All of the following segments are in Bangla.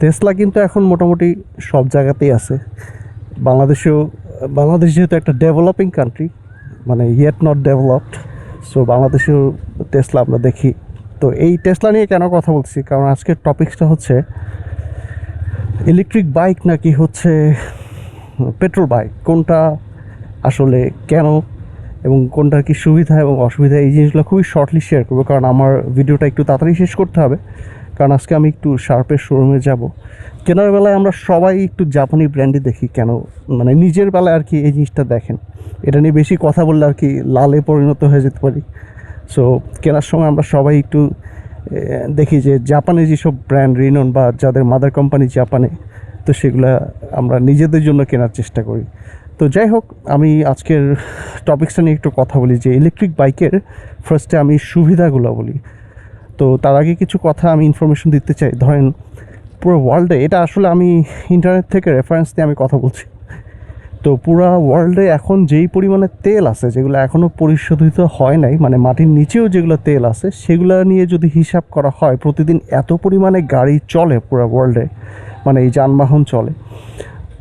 টেসলা কিন্তু এখন মোটামুটি সব জায়গাতেই আছে। বাংলাদেশেও, বাংলাদেশ যেহেতু একটা ডেভেলপিং কান্ট্রি মানে ইয়েট নট ডেভেলপড সো বাংলাদেশেও টেসলা আমরা দেখি। তো এই টেসলা নিয়ে কেন কথা বলছি? কারণ আজকের টপিকসটা হচ্ছে ইলেকট্রিক বাইক নাকি হচ্ছে পেট্রোল বাইক কোনটা আসলে কেন এবং কোনটার কি সুবিধা এবং অসুবিধা? এই জিনিসগুলো খুবই শর্টলি শেয়ার করব, কারণ আমার ভিডিওটা একটু তাড়াতাড়ি শেষ করতে হবে। কারণ আজকে আমি একটু শার্পের শোরুমে যাব। কেনার বেলায় আমরা সবাই একটু জাপানি ব্র্যান্ডই দেখি কেন? মানে নিজের বেলায় আর কি এই জিনিসটা দেখেন। এটা নিয়ে বেশি কথা বললে আর কি লালে পরিণত হয়ে যেতে পারি। সো কেনার সময় আমরা সবাই একটু দেখি যে জাপানে যেসব ব্র্যান্ড রিনন বা যাদের মাদার কোম্পানি জাপানে তো সেগুলা আমরা নিজেদের জন্য কেনার চেষ্টা করি। তো যাই হোক, আমি আজকের টপিক্সটা নিয়ে একটু কথা বলি যে ইলেকট্রিক বাইকের ফার্স্টে আমি সুবিধাগুলো বলি। তো তার আগে কিছু কথা আমি ইনফরমেশন দিতে চাই। ধরেন, পুরো ওয়ার্ল্ডে এটা আসলে আমি ইন্টারনেট থেকে রেফারেন্স দিয়ে আমি কথা বলছি। তো পুরো ওয়ার্ল্ডে এখন যেই পরিমাণে তেল আছে, যেগুলো এখনও পরিশোধিত হয় নাই মানে মাটির নিচেও যেগুলো তেল আছে, সেগুলো নিয়ে যদি হিসাব করা হয়, প্রতিদিন এত পরিমাণে গাড়ি চলে পুরো ওয়ার্ল্ডে মানে এই যানবাহন চলে।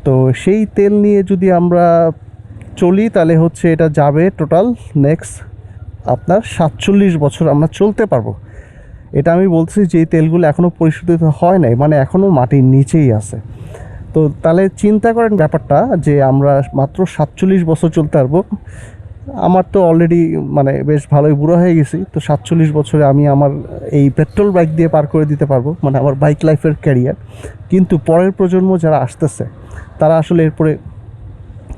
তো সেই তেল নিয়ে যদি আমরা চলি, তাহলে হচ্ছে এটা যাবে টোটাল নেক্সট আপনার সাতচল্লিশ বছর আমরা চলতে পারব। এটা আমি বলছি যে এই তেলগুলো এখনও পরিশোধিত হয় নাই মানে এখনও মাটির নিচেই আছে। তো তাহলে চিন্তা করেন ব্যাপারটা যে আমরা মাত্র সাতচল্লিশ বছর চলতে পারব। আমার তো অলরেডি মানে বেশ ভালোই বুড়ো হয়ে গেছি, তো সাতচল্লিশ বছরে আমি আমার এই পেট্রোল বাইক দিয়ে পার করে দিতে পারব মানে আমার বাইক লাইফের ক্যারিয়ার কিন্তু পরের প্রজন্ম যারা আসতেছে, তারা আসলে এরপরে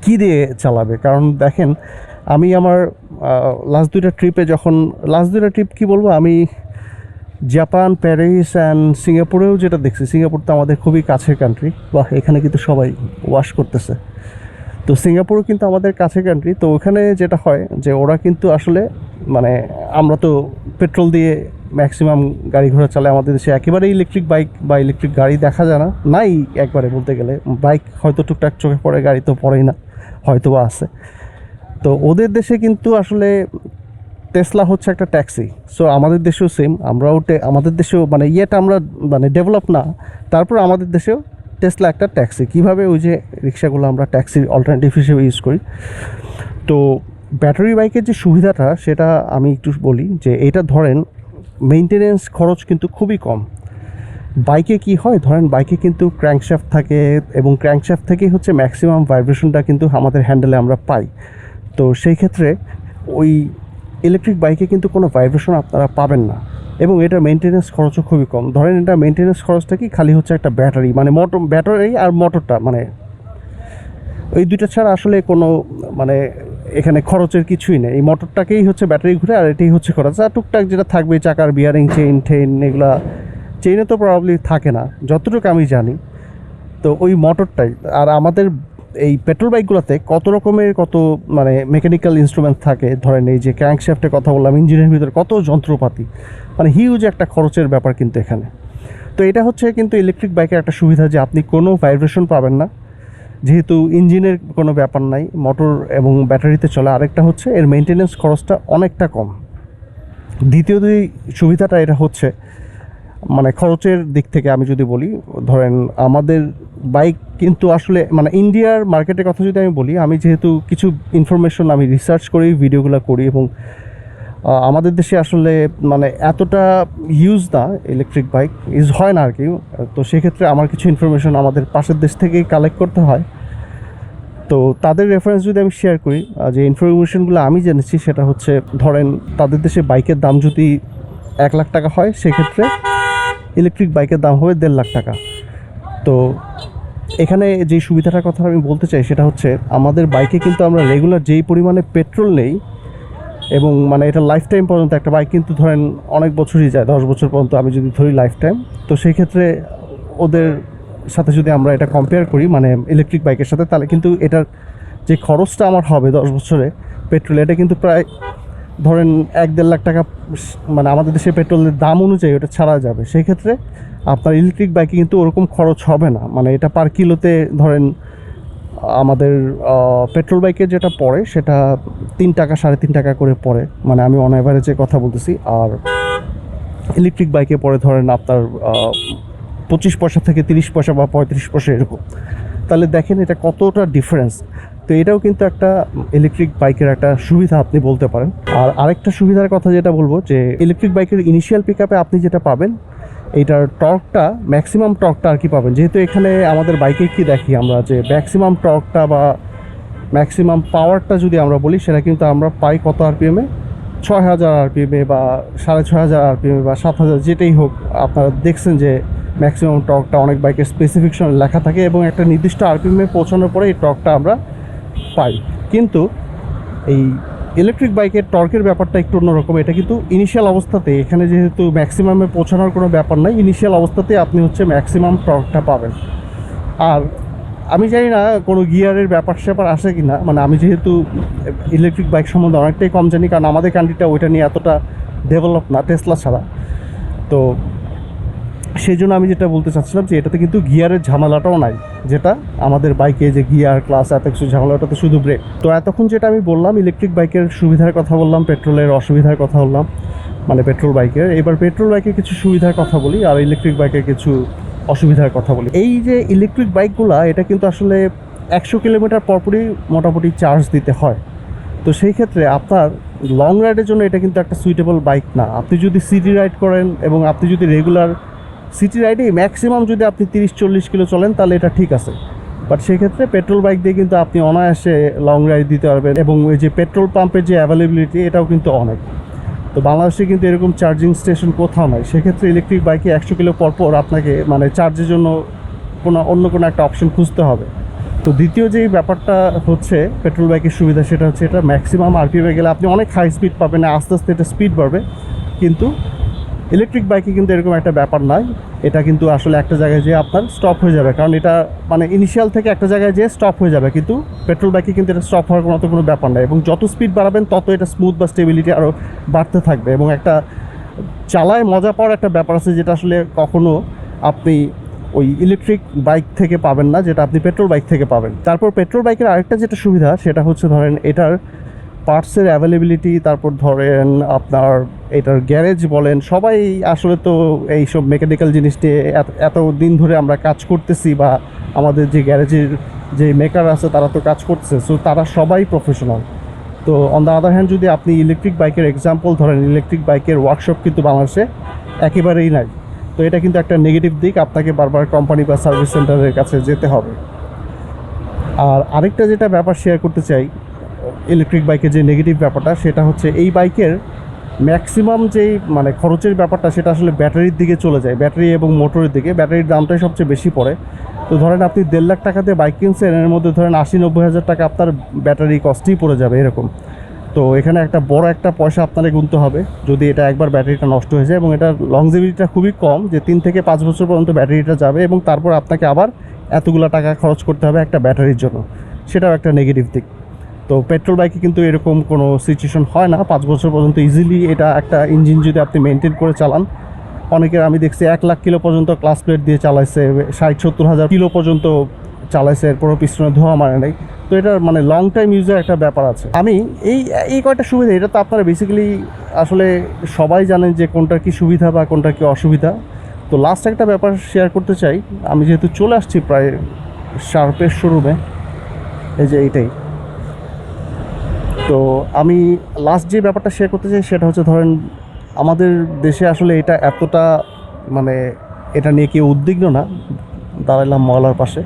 কী দিয়ে চালাবে? কারণ দেখেন, আমি আমার লাস্ট দুইটা ট্রিপে যখন লাস্ট দুইটা ট্রিপ কি বলব, আমি জাপান, প্যারিস অ্যান্ড সিঙ্গাপুরেও যেটা দেখছি, সিঙ্গাপুর তো আমাদের খুবই কাছের কান্ট্রি বা এখানে কিন্তু সবাই ওয়াশ করতেছে। তো সিঙ্গাপুরও কিন্তু আমাদের কাছে কান্ট্রি তো ওখানে যেটা হয় যে ওরা কিন্তু আসলে মানে আমরা তো পেট্রোল দিয়ে ম্যাক্সিমাম গাড়ি ঘোড়া চালায়। আমাদের দেশে একেবারে ইলেকট্রিক বাইক বা ইলেকট্রিক গাড়ি দেখা যায় না। নাই একবারে বলতে গেলে। বাইক হয়তো টুকটাক চোখে পড়ে, গাড়ি তো পড়েই না হয়তো বা আছে। তো ওদের দেশে কিন্তু আসলে টেসলা হচ্ছে একটা ট্যাক্সি সো আমাদের দেশেও সেম আমরাও আমাদের দেশেও মানে ইয়েটা আমরা মানে ডেভেলপ না, তারপর আমাদের দেশেও টেসলা একটা ট্যাক্সি কীভাবে ওই যে রিক্সাগুলো আমরা ট্যাক্সির অল্টারনেটিভ হিসেবে ইউজ করি? তো ব্যাটারি বাইকের যে সুবিধাটা, সেটা আমি একটু বলি যে এটা ধরেন মেনটেনেন্স খরচ কিন্তু খুবই কম। বাইকে কি হয়? ধরেন বাইকে কিন্তু ক্র্যাঙ্কশ্যাফট থাকে, এবং ক্র্যাঙ্কশ্যাফট থেকেই হচ্ছে ম্যাক্সিমাম ভাইব্রেশনটা কিন্তু আমাদের হ্যান্ডেলে আমরা পাই। তো সেই ক্ষেত্রে ওই ইলেকট্রিক বাইকে কিন্তু কোনো ভাইব্রেশন আপনারা পাবেন না। এবং এটার মেনটেনেন্স খরচও খুবই কম। ধরেন এটা মেনটেনেন্স খরচটা কি? খালি হচ্ছে একটা ব্যাটারি মানে মোটর ব্যাটারি আর মোটরটা মানে ওই দুইটা ছাড়া আসলে কোনো মানে এখানে খরচের কিছুই নেই। এই মোটরটাকেই হচ্ছে ব্যাটারি ঘুরে আর এটাই হচ্ছে খরচ। আর টুকটাক যেটা থাকবে চাকার বিয়ারিং চেইন টেইন এগুলা চেইনে তো প্রবাবলি থাকে না। যতটুকু আমি জানি, তো ওই মোটরটাই আর আমাদের এই পেট্রোল বাইকগুলোতে কত রকমের কত মানে মেকানিক্যাল ইনস্ট্রুমেন্ট থাকে? ধরেন এই যে ক্র্যাঙ্কশ্যাফ্টের কথা বললাম, ইঞ্জিনের ভিতরে কত যন্ত্রপাতি? মানে হিউজ একটা খরচের ব্যাপার কিন্তু এখানে। তো এটা হচ্ছে কিন্তু ইলেকট্রিক বাইকের একটা সুবিধা যে আপনি কোনো ভাইব্রেশন পাবেন না। যেহেতু ইঞ্জিনের কোনো ব্যাপার নাই মোটর এবং ব্যাটারিতে চলে। আরেকটা হচ্ছে এর মেনটেনেন্স খরচটা অনেকটা কম। দ্বিতীয় দুই সুবিধাটা এটা হচ্ছে মানে খরচের দিক থেকে আমি যদি বলি, ধরেন আমাদের বাইক কিন্তু আসলে মানে ইন্ডিয়ার মার্কেটের কথা যদি আমি বলি, আমি যেহেতু কিছু ইনফরমেশন আমি রিসার্চ করি, ভিডিওগুলো করি এবং আমাদের দেশে আসলে মানে এতটা ইউজ না ইলেকট্রিক বাইক ইউজ হয় না আর কি তো সেক্ষেত্রে আমার কিছু ইনফরমেশন আমাদের পাশের দেশ থেকেই কালেক্ট করতে হয়। তো তাদের রেফারেন্স যদি আমি শেয়ার করি যে ইনফরমেশনগুলো আমি জেনেছি সেটা হচ্ছে, ধরেন তাদের দেশে বাইকের দাম যদি এক লাখ টাকা হয়, সেক্ষেত্রে ইলেকট্রিক বাইকের দাম হবে দেড় লাখ টাকা। তো এখানে যে সুবিধাটার কথা আমি বলতে চাই সেটা হচ্ছে আমাদের বাইকে কিন্তু আমরা রেগুলার যেই পরিমাণে পেট্রোল নেই এবং মানে এটা লাইফ টাইম পর্যন্ত একটা বাইক কিন্তু ধরেন অনেক বছরই যায়, দশ বছর পর্যন্ত আমি যদি ধরি লাইফ টাইম তো সেই ক্ষেত্রে ওদের সাথে যদি আমরা এটা কম্পেয়ার করি মানে ইলেকট্রিক বাইকের সাথে, তাহলে কিন্তু এটার যে খরচটা আমার হবে দশ বছরে পেট্রোল এটা কিন্তু প্রায় ধরেন এক দেড় লাখ টাকা মানে আমাদের দেশে পেট্রোলের দাম অনুযায়ী ওটা ছাড়া যাবে। সেই ক্ষেত্রে আপনার ইলেকট্রিক বাইকে কিন্তু ওরকম খরচ হবে না। মানে এটা পার কিলোতে ধরেন, আমাদের পেট্রোল বাইকে যেটা পড়ে, সেটা তিন টাকা, সাড়ে তিন টাকা করে পড়ে। মানে আমি অন অ্যাভারেজে কথা বলতেছি। আর ইলেকট্রিক বাইকে পড়ে ধরেন আপনার পঁচিশ পয়সা থেকে তিরিশ পয়সা বা পঁয়ত্রিশ পয়সা এরকম। তাহলে দেখেন এটা কতটা ডিফারেন্স তো এটাও কিন্তু একটা ইলেকট্রিক বাইকের একটা সুবিধা আপনি বলতে পারেন। আর আরেকটা সুবিধার কথা যেটা বলব যে ইলেকট্রিক বাইকের ইনিশিয়াল পিক আপনি যেটা পাবেন, এইটার টর্কটা ম্যাক্সিমাম টর্কটা আর কি পাবেন। যেহেতু এখানে আমাদের বাইকে কি দেখি আমরা যে ম্যাক্সিমাম টর্কটা বা ম্যাক্সিমাম পাওয়ারটা যদি আমরা বলি, সেটা কিন্তু আমরা পাই কত আরপিএমে ছয় হাজার আরপিএমে বা সাড়ে ছয় হাজার আরপিএমে বা সাত হাজার, যেটাই হোক, আপনারা দেখছেন যে ম্যাক্সিমাম টর্কটা অনেক বাইকের স্পেসিফিকেশন লেখা থাকে এবং একটা নির্দিষ্ট আরপিএমে পৌঁছানোর পরে এই টর্কটা আমরা পাই। কিন্তু এই ইলেকট্রিক বাইকের টর্কের ব্যাপারটা একটু অন্যরকম। এটা কিন্তু ইনিশিয়াল অবস্থাতে, এখানে যেহেতু ম্যাক্সিমামে পৌঁছানোর কোনো ব্যাপার নাই ইনিশিয়াল অবস্থাতে আপনি হচ্ছে ম্যাক্সিমাম টর্কটা পাবেন। আর আমি জানি না কোনো গিয়ারের ব্যাপার স্যাপার আসে কি না মানে আমি যেহেতু ইলেকট্রিক বাইক সম্বন্ধে অনেকটাই কম জানি, কারণ আমাদের কান্ট্রিটা ওইটা নিয়ে এতটা ডেভেলপ না টেসলা ছাড়া। তো সেই জন্য আমি যেটা বলতে চাচ্ছিলাম যে এটাতে কিন্তু গিয়ারের ঝামেলাটাও নাই, যেটা আমাদের বাইকে যে গিয়ার, ক্লাস, এত কিছু ঝামেলা, ওটাতে শুধু ব্রেক তো এতক্ষণ যেটা আমি বললাম ইলেকট্রিক বাইকের সুবিধার কথা বললাম পেট্রোলের অসুবিধার কথা বললাম মানে পেট্রোল বাইকের এবার পেট্রোল বাইকের কিছু সুবিধার কথা বলি, আর ইলেকট্রিক বাইকের কিছু অসুবিধার কথা বলি। এই যে ইলেকট্রিক বাইকগুলো এটা কিন্তু আসলে একশো কিলোমিটার পরপরই মোটামুটি চার্জ দিতে হয়। তো সেই ক্ষেত্রে আপনার লং রাইডের জন্য এটা কিন্তু একটা সুইটেবল বাইক না। আপনি যদি সিটি রাইড করেন এবং আপনি যদি রেগুলার সিটি রাইডে ম্যাক্সিমাম যদি আপনি তিরিশ চল্লিশ কিলো চলেন, তাহলে এটা ঠিক আছে। বাট সেক্ষেত্রে পেট্রোল বাইক দিয়ে কিন্তু আপনি অনায়াসে লং রাইড দিতে পারবেন এবং ওই যে পেট্রোল পাম্পের যে অ্যাভেলেবিলিটি এটাও কিন্তু অনেক। তো বাংলাদেশে কিন্তু এরকম চার্জিং স্টেশন কোথাও নাই। সেক্ষেত্রে ইলেকট্রিক বাইকে একশো কিলো পরপর আপনাকে মানে চার্জের জন্য কোনো, অন্য কোনো একটা অপশন খুঁজতে হবে। তো দ্বিতীয় যেই ব্যাপারটা হচ্ছে পেট্রোল বাইকের সুবিধা, সেটা হচ্ছে এটা ম্যাক্সিমাম আরপিএমে গেলে আপনি অনেক হাই স্পিড পাবেন, আস্তে আস্তে এটা স্পিড বাড়বে। কিন্তু ইলেকট্রিক বাইকে কিন্তু এরকম একটা ব্যাপার নয় এটা কিন্তু আসলে একটা জায়গায় যেয়ে আপনার স্টপ হয়ে যাবে। কারণ এটা মানে ইনিশিয়াল থেকে একটা জায়গায় যেয়ে স্টপ হয়ে যাবে। কিন্তু পেট্রোল বাইকে কিন্তু এটা স্টপ হওয়ার মতো কোনো ব্যাপার নাই। এবং যত স্পিড বাড়াবেন, তত এটা স্মুথ বা স্টেবিলিটি আরও বাড়তে থাকবে। এবং একটা চালায় মজা পাওয়ার একটা ব্যাপার আছে যেটা আসলে কখনো আপনি ওই ইলেকট্রিক বাইক থেকে পাবেন না, যেটা আপনি পেট্রোল বাইক থেকে পাবেন। তারপর পেট্রোল বাইকের আরেকটা যেটা সুবিধা, সেটা হচ্ছে ধরেন এটার পার্টসের অ্যাভেলেবিলিটি তারপর ধরেন আপনার এটার গ্যারেজ বলেন, সবাই আসলে তো এইসব মেকানিক্যাল জিনিস নিয়ে এত- দিন ধরে আমরা কাজ করতেছি বা আমাদের যে গ্যারেজের যে মেকার আছে, তারা তো কাজ করছে সো তারা সবাই প্রফেশনাল তো অন দ্য আদার হ্যান্ড যদি আপনি ইলেকট্রিক বাইকের এক্সাম্পল ধরেন ইলেকট্রিক বাইকের ওয়ার্কশপ কিন্তু বাংলাদেশে একেবারেই নাই। তো এটা কিন্তু একটা নেগেটিভ দিক, আপনাকে বারবার কোম্পানি বা সার্ভিস সেন্টারের কাছে যেতে হবে। আর আরেকটা যেটা ব্যাপার শেয়ার করতে চাই ইলেকট্রিক বাইকের যে নেগেটিভ ব্যাপারটা, সেটা হচ্ছে এই বাইকের ম্যাক্সিমাম যেই মানে খরচের ব্যাপারটা, সেটা আসলে ব্যাটারির দিকে চলে যায়। ব্যাটারি এবং মোটরের দিকে। ব্যাটারির দামটাই সবচেয়ে বেশি পড়ে। তো ধরেন আপনি দেড় লাখ টাকাতে বাইক কিনছেন, এর মধ্যে ধরেন আশি নব্বই হাজার টাকা আপনার ব্যাটারি কস্টই পড়ে যাবে এরকম। তো এখানে একটা বড় একটা পয়সা আপনাকে গুনতে হবে, যদি এটা একবার ব্যাটারিটা নষ্ট হয়ে যায় এবং এটা লংজিভিটিটা খুবই কম, যে তিন থেকে পাঁচ বছর পর্যন্ত ব্যাটারিটা যাবে এবং তারপর আপনাকে আবার এতগুলো টাকা খরচ করতে হবে একটা ব্যাটারির জন্য। সেটাও একটা নেগেটিভ দিক। তো পেট্রোল বাইকে কিন্তু এরকম কোনো সিচুয়েশন হয় না। পাঁচ বছর পর্যন্ত ইজিলি এটা একটা ইঞ্জিন যদি আপনি মেনটেন করে চালান, অনেকের আমি দেখছি এক লাখ কিলো পর্যন্ত ক্লাস প্লেট দিয়ে চালাইছে, ষাট, সত্তর হাজার কিলো পর্যন্ত চালাইছে এর এরপরও পিছনে ধোয়া মারে নাই। তো এটা মানে লং টাইম ইউজের একটা ব্যাপার আছে। আমি এই এই কয়টা সুবিধা, এটা তো আপনারা বেসিক্যালি আসলে সবাই জানেন যে কোনটার কি সুবিধা বা কোনটার কি অসুবিধা। তো লাস্ট একটা ব্যাপার শেয়ার করতে চাই। আমি যেহেতু চলে আসছি প্রায় শার্পের শোরুমে এই যে এইটাই। তো আমি লাস্ট যে ব্যাপারটা শেয়ার করতে চাই সেটা হচ্ছে ধরেন আমাদের দেশে আসলে এটা এতটা মানে এটা নিয়ে কেউ উদ্বিগ্ন না। দাঁড়াইলাম মহলার পাশে।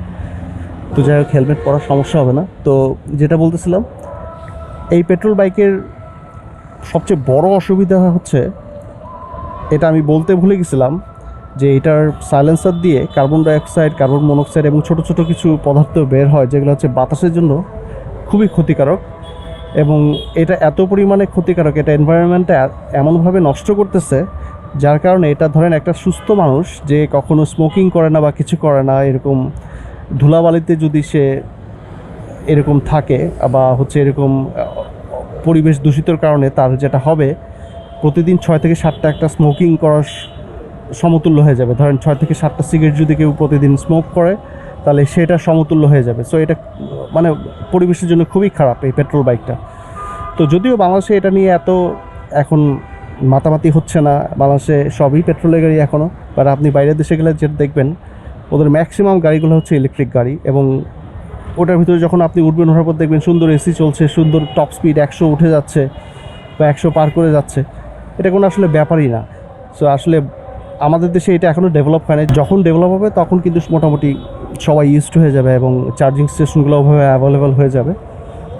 তো যাই হোক হেলমেট পরার সমস্যা হবে না। তো যেটা বলতেছিলাম, এই পেট্রোল বাইকের সবচেয়ে বড় অসুবিধা হচ্ছে, এটা আমি বলতে ভুলে গেছিলাম যে এটার সাইলেন্সার দিয়ে কার্বন ডাইঅক্সাইড কার্বন মনোক্সাইড এবং ছোট ছোট কিছু পদার্থ বের হয়, যেগুলো হচ্ছে বাতাসের জন্য খুবই ক্ষতিকারক। এবং এটা এত পরিমাণে ক্ষতিকারক, এটা এনভায়রনমেন্টটা এমনভাবে নষ্ট করতেছে, যার কারণে এটা ধরেন একটা সুস্থ মানুষ যে কখনো স্মোকিং করে না বা কিছু করে না, এরকম ধুলাবালিতে যদি সে এরকম থাকে বা হচ্ছে এরকম পরিবেশ দূষিতর কারণে তার যেটা হবে, প্রতিদিন ছয় থেকে সাতটা একটা স্মোকিং করার সমতুল্য হয়ে যাবে। ধরেন ছয় থেকে সাতটা সিগারেট যদি কেউ প্রতিদিন স্মোক করে তাহলে সেটা সমতুল্য হয়ে যাবে। সো এটা মানে পরিবেশের জন্য খুবই খারাপ এই পেট্রোল বাইকটা তো যদিও বাংলাদেশে এটা নিয়ে এত এখন মাতামাতি হচ্ছে না, বাংলাদেশে সবই পেট্রোলের গাড়ি এখনও বাট আপনি বাইরের দেশে গেলে যেটা দেখবেন, ওদের ম্যাক্সিমাম গাড়িগুলো হচ্ছে ইলেকট্রিক গাড়ি এবং ওটার ভিতরে যখন আপনি উঠবেন, ওঠার পর দেখবেন সুন্দর এসি চলছে, সুন্দর টপ স্পিড একশো উঠে যাচ্ছে বা একশো পার করে যাচ্ছে। এটা কোনো আসলে ব্যাপারই না। সো আসলে আমাদের দেশে এটা এখনও ডেভেলপ হয় না যখন ডেভেলপ হবে, তখন কিন্তু মোটামুটি সবাই ইউজড হয়ে যাবে এবং চার্জিং স্টেশনগুলো ওভাবে অ্যাভেলেবেল হয়ে যাবে।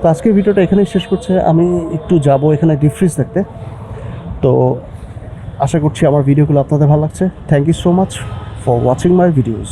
তো আজকের ভিডিওটা এখানেই শেষ করছে। আমি একটু যাব এখানে ডিপ ফ্রিজ দেখতে। তো আশা করছি আমার ভিডিওগুলো আপনাদের ভালো লাগছে। Thank you so much for watching my videos